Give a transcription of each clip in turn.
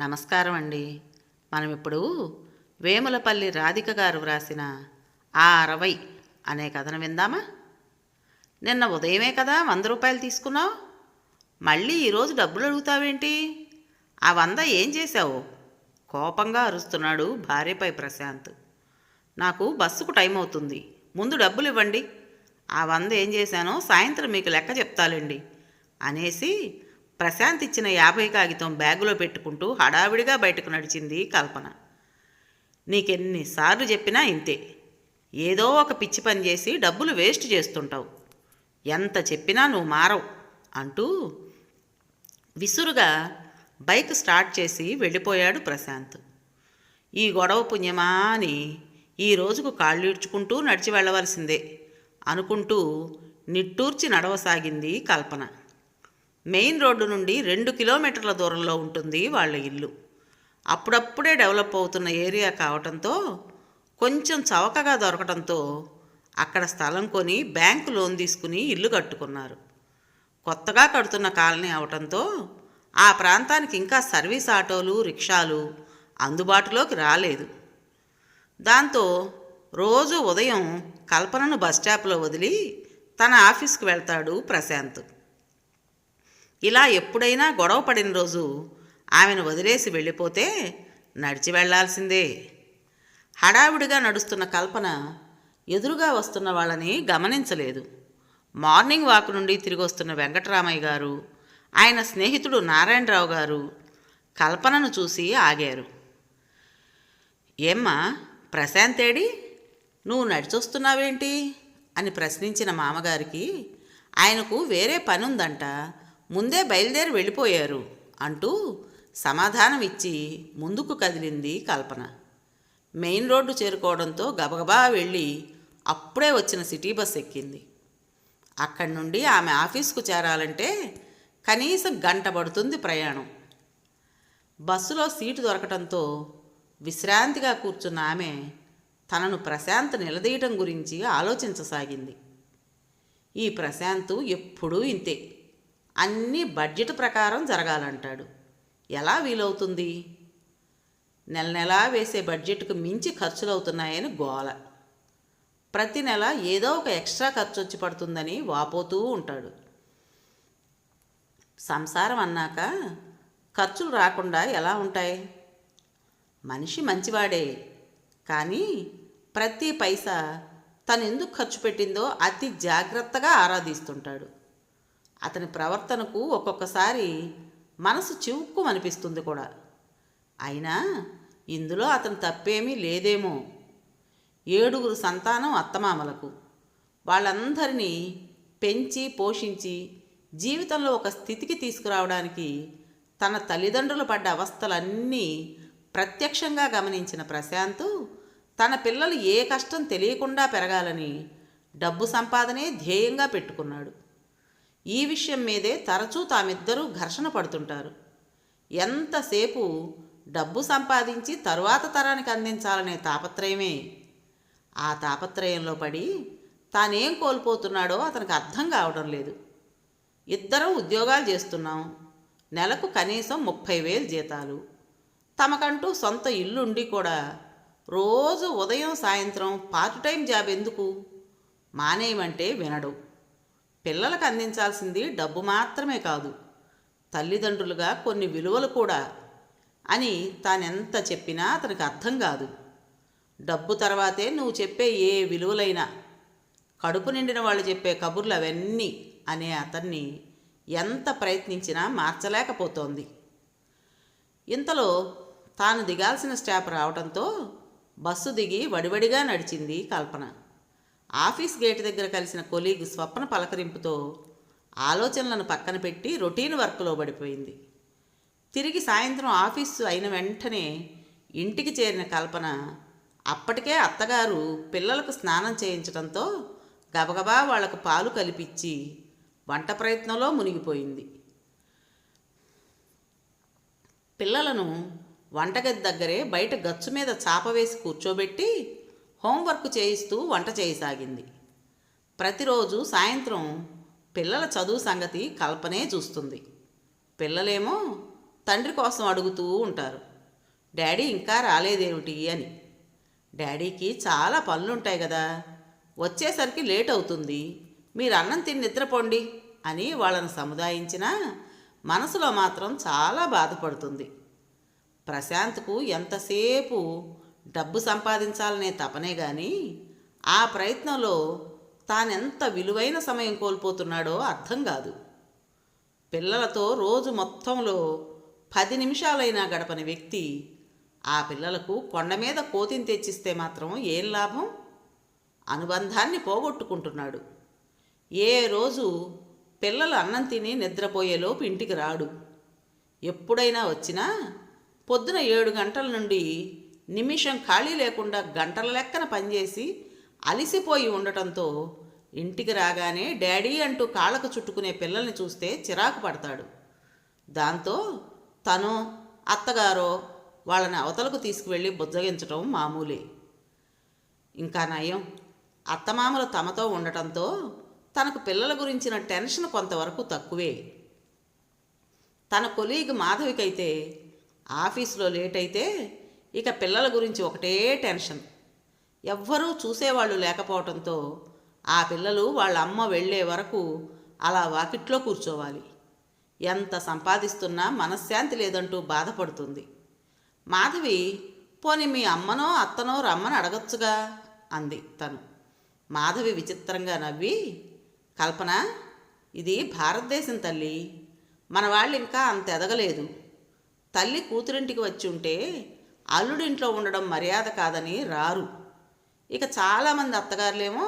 నమస్కారం అండి. మనం ఇప్పుడు వేములపల్లి రాధిక గారు వ్రాసిన ఆ అరవై అనే కథను విందామా? నిన్న ఉదయమే కదా వంద రూపాయలు తీసుకున్నావు. మళ్ళీ ఈరోజు డబ్బులు అడుగుతావేంటి? ఆ వంద ఏం చేశావు? కోపంగా అరుస్తున్నాడు భార్యపై ప్రశాంత్. నాకు బస్సుకు టైం అవుతుంది. ముందు డబ్బులు ఇవ్వండి. ఆ వంద ఏం చేశానో సాయంత్రం మీకు లెక్క చెప్తాలండి అనేసి ప్రశాంత్ ఇచ్చిన యాభై కాగితం బ్యాగులో పెట్టుకుంటూ హడావిడిగా బయటకు నడిచింది కల్పన. నీకెన్నిసార్లు చెప్పినా ఇంతే. ఏదో ఒక పిచ్చి పని చేసి డబ్బులు వేస్ట్ చేస్తుంటావు. ఎంత చెప్పినా నువ్వు మారవు అంటూ విసురుగా బైక్ స్టార్ట్ చేసి వెళ్ళిపోయాడు ప్రశాంత్. ఈ గొడవ పుణ్యమా అని ఈ రోజుకు కాళ్ళు ఈడ్చుకుంటూ నడిచి వెళ్ళవలసిందే అనుకుంటూ నిట్టూర్చి నడవసాగింది కల్పన. మెయిన్ రోడ్డు నుండి రెండు కిలోమీటర్ల దూరంలో ఉంటుంది వాళ్ళ ఇల్లు. అప్పుడప్పుడే డెవలప్ అవుతున్న ఏరియా కావటంతో కొంచెం చవకగా దొరకటంతో అక్కడ స్థలం కొని బ్యాంకు లోన్ తీసుకుని ఇల్లు కట్టుకున్నారు. కొత్తగా కడుతున్న కాలనీ అవటంతో ఆ ప్రాంతానికి ఇంకా సర్వీస్ ఆటోలు రిక్షాలు అందుబాటులోకి రాలేదు. దాంతో రోజు ఉదయం కల్పనను బస్ స్టాప్లో వదిలి తన ఆఫీస్కి వెళ్తాడు ప్రశాంత్. ఇలా ఎప్పుడైనా గొడవ పడిన రోజు ఆమెను వదిలేసి వెళ్ళిపోతే నడిచి వెళ్ళాల్సిందే. హడావిడిగా నడుస్తున్న కల్పన ఎదురుగా వస్తున్న వాళ్ళని గమనించలేదు. మార్నింగ్ వాక్ నుండి తిరిగి వస్తున్న వెంకటరామయ్య గారు ఆయన స్నేహితుడు నారాయణరావు గారు కల్పనను చూసి ఆగారు. ఏమ్మా ప్రశాంత్ ఏడి? నువ్వు నడిచొస్తున్నావేంటి? అని ప్రశ్నించిన మామగారికి ఆయనకు వేరే పని ఉందంట ముందే బయలుదేరి వెళ్ళిపోయారు అంటూ సమాధానం ఇచ్చి ముందుకు కదిలింది కల్పన. మెయిన్ రోడ్డు చేరుకోవడంతో గబగబా వెళ్ళి అప్పుడే వచ్చిన సిటీ బస్ ఎక్కింది. అక్కడి నుండి ఆమె ఆఫీస్కు చేరాలంటే కనీసం గంట పడుతుంది ప్రయాణం. బస్సులో సీటు దొరకటంతో విశ్రాంతిగా కూర్చున్న ఆమె తనను ప్రశాంత్ నిలదీయటం గురించి ఆలోచించసాగింది. ఈ ప్రశాంత్ ఎప్పుడూ ఇంతే. అన్నీ బడ్జెట్ ప్రకారం జరగాలంటాడు. ఎలా వీలవుతుంది? నెల నెలా వేసే బడ్జెట్కు మించి ఖర్చులు అవుతున్నాయని గోల. ప్రతి నెల ఏదో ఒక ఎక్స్ట్రా ఖర్చు వచ్చి పడుతుందని వాపోతూ ఉంటాడు. సంసారం అన్నాక ఖర్చులు రాకుండా ఎలా ఉంటాయి? మనిషి మంచివాడే కానీ ప్రతి పైసా తను ఎందుకు ఖర్చు పెట్టిందో అతి జాగ్రత్తగా ఆరాధిస్తుంటాడు. అతని ప్రవర్తనకు ఒక్కొక్కసారి మనసు చివుక్కు అనిపిస్తుంది కూడా. అయినా ఇందులో అతను తప్పేమీ లేదేమో. ఏడుగురు సంతానం అత్తమామలకు. వాళ్ళందరినీ పెంచి పోషించి జీవితంలో ఒక స్థితికి తీసుకురావడానికి తన తల్లిదండ్రులు పడ్డ అవస్థలన్నీ ప్రత్యక్షంగా గమనించిన ప్రశాంత్ తన పిల్లలు ఏ కష్టం తెలియకుండా పెరగాలని డబ్బు సంపాదనే ధ్యేయంగా పెట్టుకున్నాడు. ఈ విషయం మీదే తరచూ తామిద్దరూ ఘర్షణ పడుతుంటారు. ఎంతసేపు డబ్బు సంపాదించి తరువాత తరానికి అందించాలనే తాపత్రయమే. ఆ తాపత్రయంలో పడి తానేం కోల్పోతున్నాడో అతనికి అర్థం కావడం లేదు. ఇద్దరం ఉద్యోగాలు చేస్తున్నాం. నెలకు కనీసం ముప్పై వేలు జీతాలు. తమకంటూ సొంత ఇల్లుండి కూడా రోజు ఉదయం సాయంత్రం పార్ట్ టైం జాబ్ ఎందుకు? మానేయమంటే వినడు. పిల్లలకు అందించాల్సింది డబ్బు మాత్రమే కాదు. తల్లిదండ్రులుగా కొన్ని విలువలు కూడా అని తానెంత చెప్పినా అతనికి అర్థం కాదు. డబ్బు తర్వాతే నువ్వు చెప్పే ఏ విలువలైనా కడుపు నిండిన వాళ్ళు చెప్పే కబుర్లు అవన్నీ అనే అతన్ని ఎంత ప్రయత్నించినా మార్చలేకపోతోంది. ఇంతలో తాను దిగాల్సిన స్టాప్ రావడంతో బస్సు దిగి వడివడిగా నడిచింది కల్పన. ఆఫీస్ గేట్ దగ్గర కలిసిన కొలీగ్ స్వప్న పలకరింపుతో ఆలోచనలను పక్కన పెట్టి రొటీన్ వర్క్లో పడిపోయింది. తిరిగి సాయంత్రం ఆఫీసు అయిన వెంటనే ఇంటికి చేరిన కల్పన అప్పటికే అత్తగారు పిల్లలకు స్నానం చేయించడంతో గబగబా వాళ్ళకు పాలు కలిపిచ్చి వంట ప్రయత్నంలో మునిగిపోయింది. పిల్లలను వంటగది దగ్గరే బయట గచ్చు మీద చాప వేసి కూర్చోబెట్టి హోంవర్క్ చేయిస్తూ వంట చేయసాగింది. ప్రతిరోజు సాయంత్రం పిల్లల చదువు సంగతి కల్పనే చూస్తుంది. పిల్లలేమో తండ్రి కోసం అడుగుతూ ఉంటారు. డాడీ ఇంకా రాలేదేమిటి? అని. డాడీకి చాలా పనులుంటాయి కదా వచ్చేసరికి లేట్ అవుతుంది. మీరు అన్నం తిని నిద్రపోండి అని వాళ్ళని సముదాయించినా మనసులో మాత్రం చాలా బాధపడుతుంది. ప్రశాంత్కు ఎంతసేపు డబ్బు సంపాదించాలనే తపనే గాని ఆ ప్రయత్నంలో తానెంత విలువైన సమయం కోల్పోతున్నాడో అర్థం కాదు. పిల్లలతో రోజు మొత్తంలో పది నిమిషాలైనా గడపని వ్యక్తి ఆ పిల్లలకు కొండ మీద కోతిని తెచ్చిస్తే మాత్రం ఏం లాభం? అనుబంధాన్ని పోగొట్టుకుంటున్నాడు. ఏ రోజు పిల్లలు అన్నం తిని నిద్రపోయేలోపు ఇంటికి రాడు. ఎప్పుడైనా వచ్చినా పొద్దున ఏడు గంటల నుండి నిమిషం ఖాళీ లేకుండా గంటల లెక్కన పనిచేసి అలిసిపోయి ఉండటంతో ఇంటికి రాగానే డాడీ అంటూ కాళ్ళకు చుట్టుకునే పిల్లల్ని చూస్తే చిరాకు పడతాడు. దాంతో తను అత్తగారో వాళ్ళని అవతలకు తీసుకువెళ్ళి బుజ్జగించటం మామూలే. ఇంకా నయం. అత్తమామలు తమతో ఉండటంతో తనకు పిల్లల గురించిన టెన్షన్ కొంతవరకు తక్కువే. తన కొలీగ్ మాధవికైతే ఆఫీసులో లేట్ అయితే ఇక పిల్లల గురించి ఒకటే టెన్షన్. ఎవ్వరూ చూసేవాళ్ళు లేకపోవడంతో ఆ పిల్లలు వాళ్ళ అమ్మ వెళ్ళే వరకు అలా వాకిట్లో కూర్చోవాలి. ఎంత సంపాదిస్తున్నా మనశ్శాంతి లేదంటూ బాధపడుతుంది. మాధవి పోని మీ అమ్మనో అత్తనో రమ్మని అడగచ్చుగా అంది తను. మాధవి విచిత్రంగా నవ్వి కల్పన ఇది భారతదేశం తల్లి. మన వాళ్ళు ఇంకా అంత ఎదగలేదు తల్లి కూతురింటికి వచ్చి ఉంటే అల్లుడింట్లో ఉండడం మర్యాద కాదని రారు. ఇక చాలామంది అత్తగారులేమో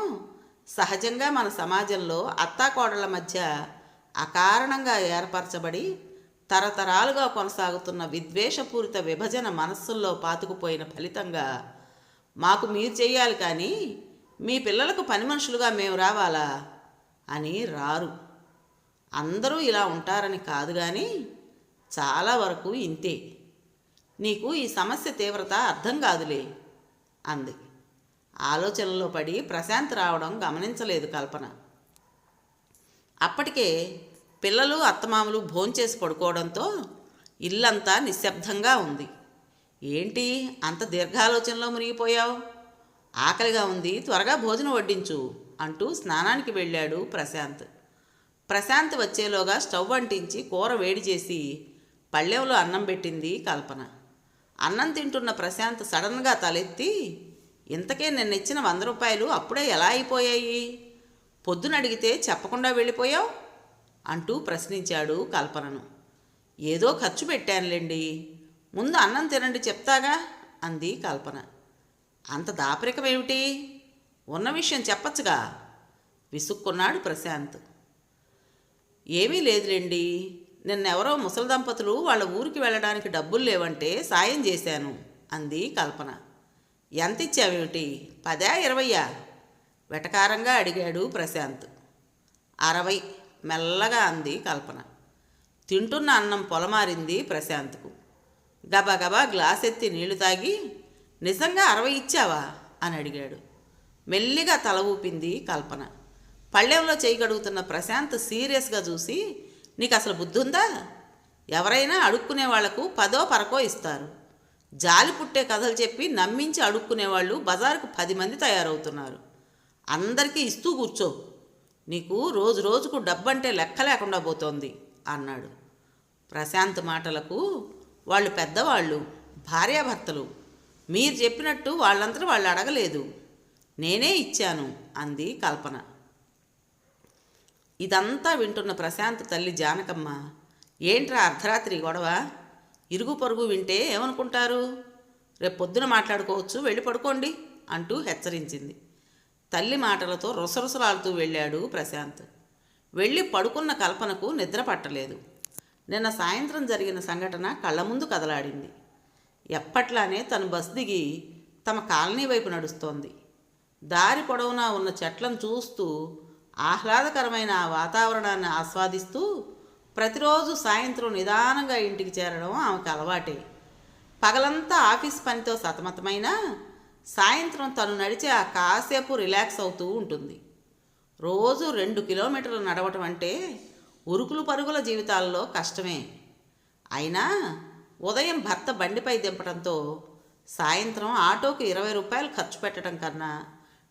సహజంగా మన సమాజంలో అత్తాకోడళ్ళ మధ్య అకారణంగా ఏర్పరచబడి తరతరాలుగా కొనసాగుతున్న విద్వేషపూరిత విభజన మనస్సుల్లో పాతుకుపోయిన ఫలితంగా మాకు మీరు చెయ్యాలి కానీ మీ పిల్లలకు పని మనుషులుగా మేము రావాలా అని రారు. అందరూ ఇలా ఉంటారని కాదు కానీ చాలా వరకు ఇంతే. నీకు ఈ సమస్య తీవ్రత అర్థం కాదులే అంది. ఆలోచనలో పడి ప్రశాంత్ రావడం గమనించలేదు కల్పన. అప్పటికే పిల్లలు అత్తమామలు భోంచేసి పడుకోవడంతో ఇల్లంతా నిశ్శబ్దంగా ఉంది. ఏంటి అంత దీర్ఘాలోచనలో మునిగిపోయావు? ఆకలిగా ఉంది త్వరగా భోజనం వడ్డించు అంటూ స్నానానికి వెళ్ళాడు ప్రశాంత్. ప్రశాంత్ వచ్చేలోగా స్టవ్ అంటించి కూర వేడి చేసి పళ్ళెంలో అన్నం పెట్టింది కల్పన. అన్నం తింటున్న ప్రశాంత్ సడన్గా తలెత్తి ఇంతకే నిన్న ఇచ్చిన వంద రూపాయలు అప్పుడే ఎలా అయిపోయాయి? పొద్దున అడిగితే చెప్పకుండా వెళ్ళిపోయావు? అంటూ ప్రశ్నించాడు కల్పనను. ఏదో ఖర్చు పెట్టానులేండి. ముందు అన్నం తినండి చెప్తాగా? అంది కల్పన. అంత దాపరికమేమిటి ఉన్న విషయం చెప్పచ్చుగా? విసుక్కున్నాడు ప్రశాంత్. ఏమీ లేదులేండి. నిన్నెవరో ముసలి దంపతులు వాళ్ళ ఊరికి వెళ్ళడానికి డబ్బులు లేవంటే సాయం చేశాను అంది కల్పన. ఎంత ఇచ్చావేమిటి పదా ఇరవయ్యా? వెటకారంగా అడిగాడు ప్రశాంత్. అరవై మెల్లగా అంది కల్పన. తింటున్న అన్నం పొలమారింది ప్రశాంత్కు. గబగబా గ్లాస్ ఎత్తి నీళ్ళు తాగి నిజంగా అరవై ఇచ్చావా? అని అడిగాడు. మెల్లిగా తల ఊపింది కల్పన. పళ్ళెంలో చేయగడుగుతున్న ప్రశాంత్ సీరియస్గా చూసి నీకు అసలు బుద్ధి ఉందా ఎవరైనా అడుక్కునే వాళ్ళకు పదో పరకో ఇస్తారు. జాలి పుట్టే కథలు చెప్పి నమ్మించి అడుక్కునేవాళ్ళు బజారుకు పది మంది తయారవుతున్నారు. అందరికీ ఇస్తూ కూర్చో. నీకు రోజు రోజుకు డబ్బంటే లెక్క లేకుండా పోతోంది అన్నాడు. ప్రశాంత్ మాటలకు వాళ్ళు పెద్దవాళ్ళు భార్యాభర్తలు మీరు చెప్పినట్టు వాళ్ళంతా వాళ్ళు అడగలేదు. నేనే ఇచ్చాను అంది కల్పన. ఇదంతా వింటున్న ప్రశాంత్ తల్లి జానకమ్మ ఏంట్రా అర్ధరాత్రి గొడవ? ఇరుగు పొరుగు వింటే ఏమనుకుంటారు? రేపు పొద్దున మాట్లాడుకోవచ్చు వెళ్ళి పడుకోండి అంటూ హెచ్చరించింది. తల్లి మాటలతో రుసరుసలాడుతూ వెళ్ళాడు ప్రశాంత్. వెళ్ళి పడుకున్న కల్పనకు నిద్ర పట్టలేదు. నిన్న సాయంత్రం జరిగిన సంఘటన కళ్ళ ముందు కదలాడింది. ఎప్పట్లానే తను బస్ దిగి తమ కాలనీ వైపు నడుస్తోంది. దారి పొడవునా ఉన్న చెట్లను చూస్తూ ఆహ్లాదకరమైన వాతావరణాన్ని ఆస్వాదిస్తూ ప్రతిరోజు సాయంత్రం నిదానంగా ఇంటికి చేరడం ఆమెకు అలవాటే. పగలంతా ఆఫీస్ పనితో సతమతమైనా సాయంత్రం తను నడిచే ఆ కాసేపు రిలాక్స్ అవుతూ ఉంటుంది. రోజు రెండు కిలోమీటర్లు నడవటం అంటే ఉరుకులు పరుగుల జీవితాల్లో కష్టమే. అయినా ఉదయం భర్త బండిపై దింపడంతో సాయంత్రం ఆటోకి ఇరవై రూపాయలు ఖర్చు పెట్టడం కన్నా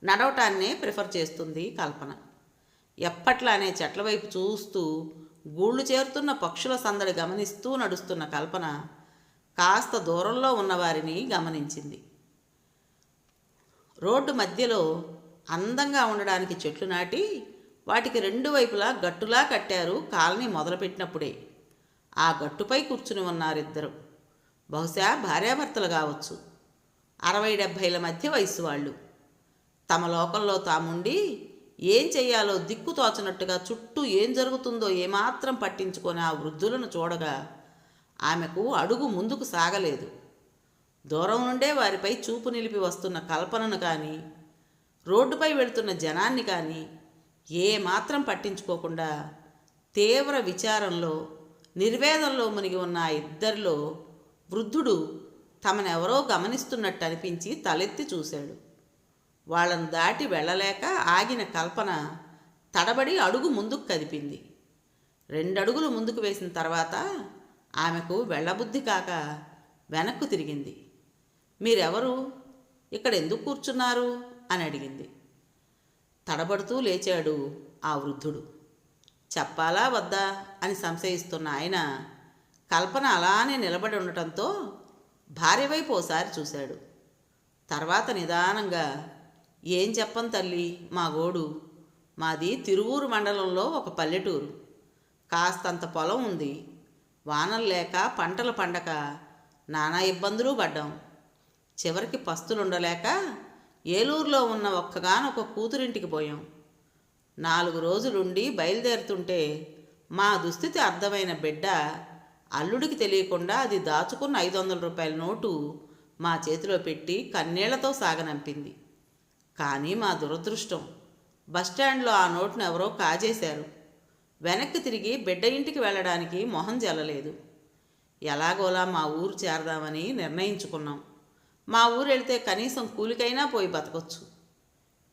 నడవటాన్నే ప్రిఫర్ చేస్తుంది కల్పన. ఎప్పట్లానే చెట్ల వైపు చూస్తూ గూళ్ళు చేరుతున్న పక్షుల సందడి గమనిస్తూ నడుస్తున్న కల్పన కాస్త దూరంలో ఉన్నవారిని గమనించింది. రోడ్డు మధ్యలో అందంగా ఉండడానికి చెట్లు నాటి వాటికి రెండు వైపులా గట్టులా కట్టారు కాలనీ మొదలుపెట్టినప్పుడే. ఆ గట్టుపై కూర్చుని ఉన్నారిద్దరు. బహుశా భార్యాభర్తలు కావచ్చు. అరవై డెబ్భైల మధ్య వయసు వాళ్ళు. తమ లోకంలో తాముండి ఏం చెయ్యాలో దిక్కు తోచనట్టుగా చుట్టూ ఏం జరుగుతుందో ఏమాత్రం పట్టించుకొని ఆ వృద్ధులను చూడగా ఆమెకు అడుగు ముందుకు సాగలేదు. దూరం నుండే వారిపై చూపు నిలిపి వస్తున్న కల్పనను కానీ రోడ్డుపై వెళుతున్న జనాన్ని కానీ ఏమాత్రం పట్టించుకోకుండా తీవ్ర విచారంలో నిర్వేదంలో మునిగి ఉన్న ఆ ఇద్దరిలో వృద్ధుడు తమనెవరో గమనిస్తున్నట్టు అనిపించి తలెత్తి చూశాడు. వాళ్ళను దాటి వెళ్ళలేక ఆగిన కల్పన తడబడి అడుగు ముందుకు కదిపింది. రెండడుగులు ముందుకు వేసిన తర్వాత ఆమెకు వెళ్ళబుద్ధి కాక వెనక్కు తిరిగింది. మీరెవరు? ఇక్కడ ఎందుకు కూర్చున్నారు? అని అడిగింది. తడబడుతూ లేచాడు ఆ వృద్ధుడు. చెప్పాలా వద్దా? అని సంశయిస్తున్న ఆయన కల్పన అలానే నిలబడి ఉండటంతో భార్య వైపు ఓసారి చూశాడు. తర్వాత నిదానంగా ఏం చెప్పను తల్లి మా గోడు మాది తిరువూరు మండలంలో ఒక పల్లెటూరు. కాస్తంత పొలం ఉంది. వానలు లేక పంటలు పండక నానా ఇబ్బందులు పడ్డాం. చివరికి పస్తులుండలేక ఏలూరులో ఉన్న ఒక్కగానొక కూతురింటికి పోయాం. నాలుగు రోజులుండి బయలుదేరుతుంటే మా దుస్థితి అర్థమైన బిడ్డ అల్లుడికి తెలియకుండా అది దాచుకున్న ఐదు వందల రూపాయల నోటు మా చేతిలో పెట్టి కన్నీళ్ళతో సాగనంపింది. కానీ మా దురదృష్టం. బస్టాండ్లో ఆ నోట్ను ఎవరో కాజేశారు. వెనక్కి తిరిగి బిడ్డ ఇంటికి వెళ్ళడానికి మొహం జల్లలేదు. ఎలాగోలా మా ఊరు చేరదామని నిర్ణయించుకున్నాం. మా ఊరు వెళ్తే కనీసం కూలికైనా పోయి బతకొచ్చు.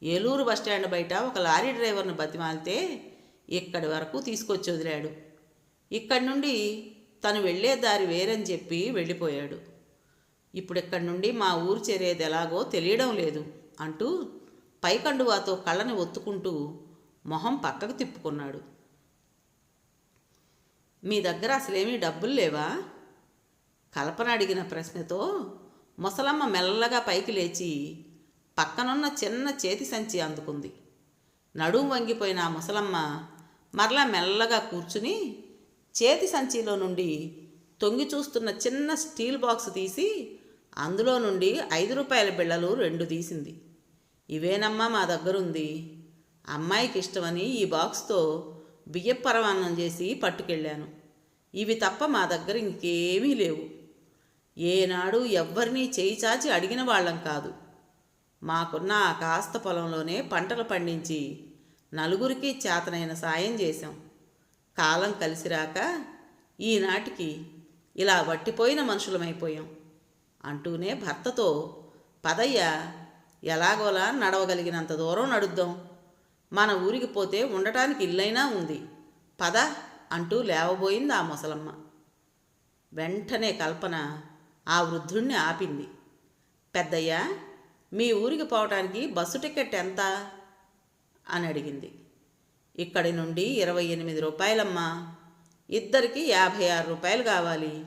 ఏలూరు బస్టాండ్ బయట ఒక లారీ డ్రైవర్ను బతిమాలితే ఇక్కడి వరకు తీసుకొచ్చి వదిలాడు. ఇక్కడి నుండి తను వెళ్ళే దారి వేరని చెప్పి వెళ్ళిపోయాడు. ఇప్పుడు ఇక్కడి నుండి మా ఊరు చేరేది ఎలాగో తెలియడం లేదు. అంటూ పైకండువాతో కళ్ళని ఒత్తుకుంటూ మొహం పక్కకు తిప్పుకున్నాడు. మీ దగ్గర అసలేమీ డబ్బులు లేవా? కల్పన అడిగిన ప్రశ్నతో ముసలమ్మ మెల్లగా పైకి లేచి పక్కనున్న చిన్న చేతి సంచి అందుకుంది. నడుం వంగిపోయిన ఆ ముసలమ్మ మరలా మెల్లగా కూర్చుని చేతి సంచిలో నుండి తొంగి చూస్తున్న చిన్న స్టీల్ బాక్స్ తీసి అందులో నుండి ఐదు రూపాయల బిళ్ళలు రెండు తీసింది. ఇవేనమ్మా మా దగ్గరుంది. అమ్మాయికి ఇష్టమని ఈ బాక్స్తో బియ్యపు పరమాన్నం చేసి పట్టుకెళ్ళాను. ఇవి తప్ప మా దగ్గర ఇంకేమీ లేవు. ఏనాడు ఎవ్వరినీ చేయి చాచి అడిగిన వాళ్ళం కాదు. మాకున్న ఆ కాస్త పొలంలోనే పంటలు పండించి నలుగురికి చేతనైన సాయం చేశాం. కాలం కలిసిరాక ఈనాటికి ఇలా వట్టిపోయిన మనుషులమైపోయాం. అంటూనే భర్తతో పదయ్య ఎలాగోలా నడవగలిగినంత దూరం నడుద్దాం. మన ఊరికి పోతే ఉండటానికి ఇల్లైనా ఉంది. పద అంటూ లేవబోయింది ఆ ముసలమ్మ. వెంటనే కల్పన ఆ వృద్ధుణ్ణి ఆపింది. పెద్దయ్యా మీ ఊరికి పోవటానికి బస్సు టికెట్ ఎంత? అని అడిగింది. ఇక్కడి నుండి ఇరవై ఎనిమిది రూపాయలమ్మా. ఇద్దరికి యాభై ఆరు రూపాయలు కావాలి.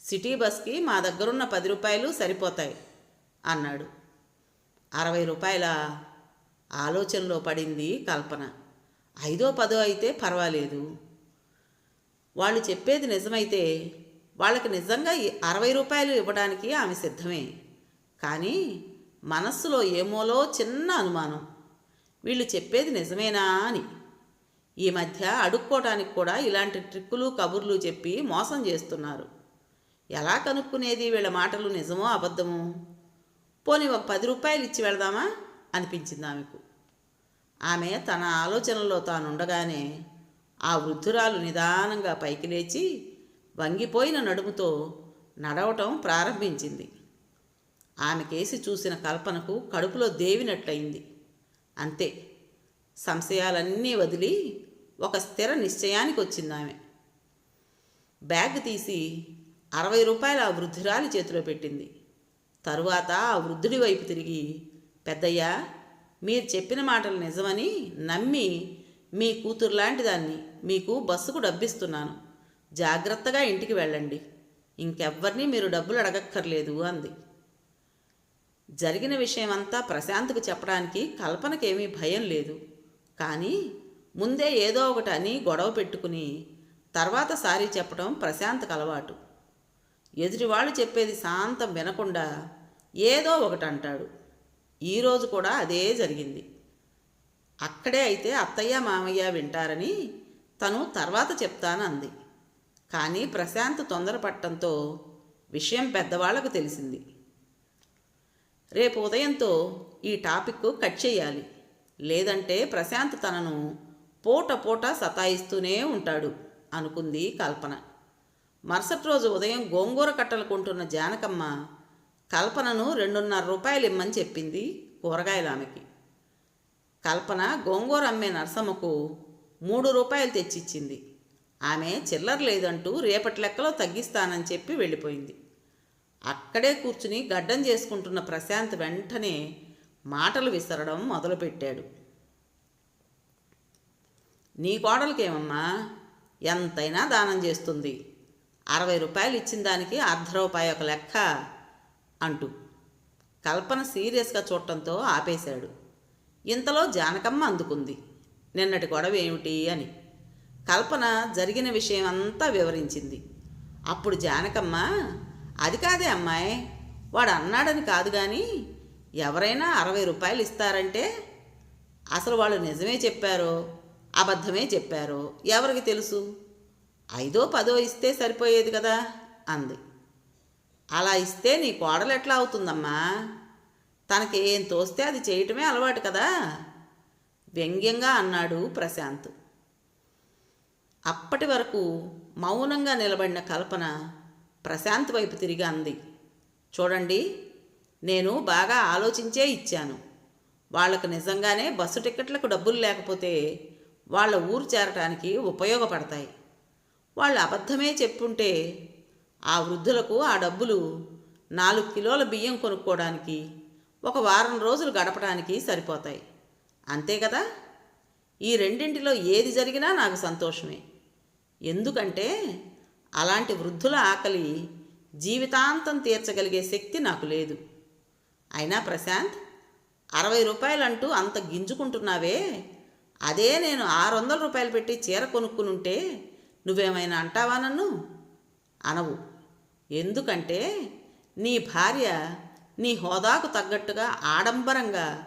సిటీ బస్కి మా దగ్గరున్న పది రూపాయలు సరిపోతాయి అన్నాడు. అరవై రూపాయల ఆలోచనలో పడింది కల్పన. ఐదో పదో అయితే పర్వాలేదు. వాళ్ళు చెప్పేది నిజమైతే వాళ్ళకి నిజంగా అరవై రూపాయలు ఇవ్వడానికి ఆమె సిద్ధమే. కానీ మనస్సులో ఏమోలో చిన్న అనుమానం. వీళ్ళు చెప్పేది నిజమేనా అని. ఈ మధ్య అడుక్కోవటానికి కూడా ఇలాంటి ట్రిక్కులు కబుర్లు చెప్పి మోసం చేస్తున్నారు. ఎలా కనుక్కునేది వీళ్ళ మాటలు నిజమో అబద్ధమో? పోనీ ఒక పది రూపాయలు ఇచ్చి వెళదామా? అనిపించింది ఆమెకు. ఆమె తన ఆలోచనలో తానుండగానే ఆ వృద్ధురాలు నిదానంగా పైకి లేచి వంగిపోయిన నడుముతో నడవటం ప్రారంభించింది. ఆమె కేసి చూసిన కల్పనకు కడుపులో దేవినట్లయింది. అంతే సంశయాలన్నీ వదిలి ఒక స్థిర నిశ్చయానికి వచ్చింది ఆమె. బ్యాగ్ తీసి అరవై రూపాయలు ఆ వృద్ధురాలి చేతిలో పెట్టింది. తరువాత ఆ వృద్ధుడి వైపు తిరిగి పెద్దయ్యా మీరు చెప్పిన మాటలు నిజమని నమ్మి మీ కూతురు లాంటి దాన్ని మీకు బస్సుకు డబ్బిస్తున్నాను. జాగ్రత్తగా ఇంటికి వెళ్ళండి. ఇంకెవ్వరినీ మీరు డబ్బులు అడగక్కర్లేదు అంది. జరిగిన విషయమంతా ప్రశాంత్కు చెప్పడానికి కల్పనకేమీ భయం లేదు. కానీ ముందే ఏదో ఒకటి అని గొడవ పెట్టుకుని తర్వాత సారీ చెప్పడం ప్రశాంత్కి అలవాటు. ఎదుటివాళ్ళు చెప్పేది శాంతం వినకుండా ఏదో ఒకటి అంటాడు. ఈరోజు కూడా అదే జరిగింది. అక్కడే అయితే అత్తయ్య మామయ్య వింటారని తను తర్వాత చెప్తాను అంది కానీ ప్రశాంత్ తొందరపడటంతో విషయం పెద్దవాళ్ళకు తెలిసింది. రేపు ఉదయంతో ఈ టాపిక్ కట్ చేయాలి. లేదంటే ప్రశాంత్ తనను పూట పూట సతాయిస్తూనే ఉంటాడు అనుకుంది కల్పన. మరుసటి రోజు ఉదయం గోంగూర కట్టలు కొంటున్న జానకమ్మ కల్పనను రెండున్నర రూపాయలు ఇమ్మని చెప్పింది కూరగాయల ఆమెకి. కల్పన గోంగూర అమ్మే నరసమ్మకు మూడు రూపాయలు తెచ్చిచ్చింది. ఆమె చిల్లర లేదంటూ రేపటి లెక్కలో తగ్గిస్తానని చెప్పి వెళ్ళిపోయింది. అక్కడే కూర్చుని గడ్డం చేసుకుంటున్న ప్రశాంత్ వెంటనే మాటలు విసరడం మొదలుపెట్టాడు. నీ కోడలకేమమ్మా? ఎంతైనా దానం చేస్తుంది. అరవై రూపాయలు ఇచ్చిన దానికి అర్ధ రూపాయి ఒక లెక్క అంటూ కల్పన సీరియస్గా చూడటంతో ఆపేశాడు. ఇంతలో జానకమ్మ అందుకుంది. నిన్నటి గొడవ ఏమిటి అని. కల్పన జరిగిన విషయం అంతా వివరించింది. అప్పుడు జానకమ్మ అది కాదే అమ్మాయి వాడు అన్నాడని కాదు కానీ ఎవరైనా అరవై రూపాయలు ఇస్తారంటే అసలు వాళ్ళు నిజమే చెప్పారో అబద్ధమే చెప్పారో ఎవరికి తెలుసు? ఐదో పదో ఇస్తే సరిపోయేది కదా అంది. అలా ఇస్తే నీ కోడలు ఎట్లా అవుతుందమ్మా? తనకి ఏం తోస్తే అది చేయటమే అలవాటు కదా? వ్యంగ్యంగా అన్నాడు ప్రశాంత్. అప్పటి వరకు మౌనంగా నిలబడిన కల్పన ప్రశాంత్ వైపు తిరిగి అంది. చూడండి నేను బాగా ఆలోచించే ఇచ్చాను. వాళ్ళకు నిజంగానే బస్సు టికెట్లకు డబ్బులు లేకపోతే వాళ్ళ ఊరు చేరటానికి ఉపయోగపడతాయి. వాళ్ళు అబద్ధమే చెప్పుంటే ఆ వృద్ధులకు ఆ డబ్బులు నాలుగు కిలోల బియ్యం కొనుక్కోవడానికి ఒక వారం రోజులు గడపడానికి సరిపోతాయి. అంతే కదా? ఈ రెండింటిలో ఏది జరిగినా నాకు సంతోషమే. ఎందుకంటే అలాంటి వృద్ధుల ఆకలి జీవితాంతం తీర్చగలిగే శక్తి నాకు లేదు. అయినా ప్రశాంత్ అరవై రూపాయలంటూ అంత గింజుకుంటున్నావే అదే నేను ఆరు వందల రూపాయలు పెట్టి చీర కొనుక్కునుంటే నువ్వేమైనా అంటావా నన్ను? అనవు. ఎందుకంటే నీ భార్య నీ హోదాకు తగ్గట్టుగా ఆడంబరంగా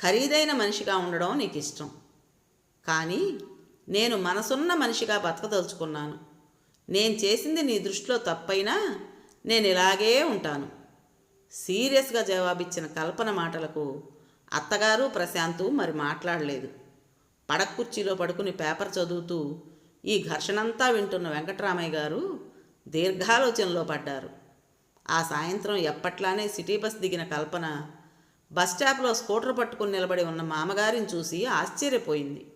ఖరీదైన మనిషిగా ఉండడం నీకు ఇష్టం కానీ నేను మనసున్న మనిషిగా బతకదలుచుకున్నాను. నేను చేసింది నీ దృష్టిలో తప్పైనా నేను ఇలాగే ఉంటాను. సీరియస్గా జవాబిచ్చిన కల్పన మాటలకు అత్తగారు ప్రశాంతు మరి మాట్లాడలేదు. పడకుర్చీలో పడుకుని పేపర్ చదువుతూ ఈ ఘర్షణంతా వింటున్న వెంకటరామయ్య గారు దీర్ఘాలోచనలో పడ్డారు. ఆ సాయంత్రం ఎప్పట్లానే సిటీ బస్ దిగిన కల్పన బస్ స్టాప్లో స్కూటర్ పట్టుకుని నిలబడి ఉన్న మామగారిని చూసి ఆశ్చర్యపోయింది.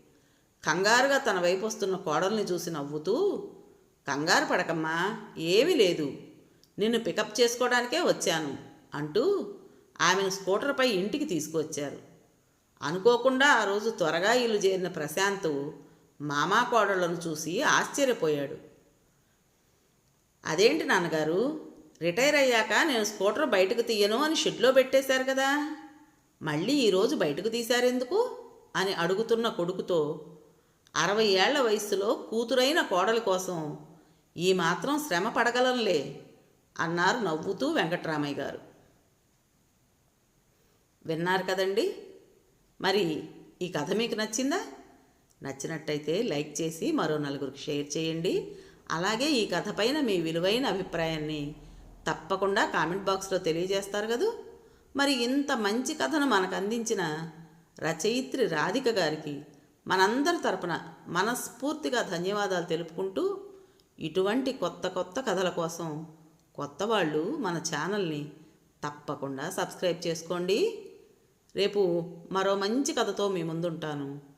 కంగారుగా తన వైపు వస్తున్న కోడల్ని చూసి నవ్వుతూ కంగారు పడకమ్మా ఏమీ లేదు. నిన్ను పికప్ చేసుకోవడానికే వచ్చాను అంటూ ఆమెను స్కూటర్పై ఇంటికి తీసుకువచ్చారు. అనుకోకుండా ఆ రోజు త్వరగా ఇల్లు చేరిన ప్రశాంత్ మామా కోడళ్ళను చూసి ఆశ్చర్యపోయాడు. అదేంటి నాన్నగారు? రిటైర్ అయ్యాక నేను స్కూటర్ బయటకు తీయను అని షెడ్లో పెట్టేశారు కదా. మళ్ళీ ఈరోజు బయటకు తీశారెందుకు? అని అడుగుతున్న కొడుకుతో అరవై ఏళ్ళ వయస్సులో కూతురైన కోడలి కోసం ఈ మాత్రం శ్రమ పడగలంలే అన్నారు నవ్వుతూ వెంకట్రామయ్య గారు. విన్నారు కదండి. మరి ఈ కథ మీకు నచ్చిందా? నచ్చినట్టయితే లైక్ చేసి మరో నలుగురికి షేర్ చేయండి. అలాగే ఈ కథ పైన మీ విలువైన అభిప్రాయాన్ని తప్పకుండా కామెంట్ బాక్స్లో తెలియజేస్తారు కదూ? మరి ఇంత మంచి కథను మనకు అందించిన రచయిత్రి రాధిక గారికి మనందరి తరపున మనస్ఫూర్తిగా ధన్యవాదాలు తెలుపుకుంటూ ఇటువంటి కొత్త కొత్త కథల కోసం కొత్త వాళ్ళు మన ఛానల్ని తప్పకుండా సబ్స్క్రైబ్ చేసుకోండి. రేపు మరో మంచి కథతో మీ ముందుంటాను.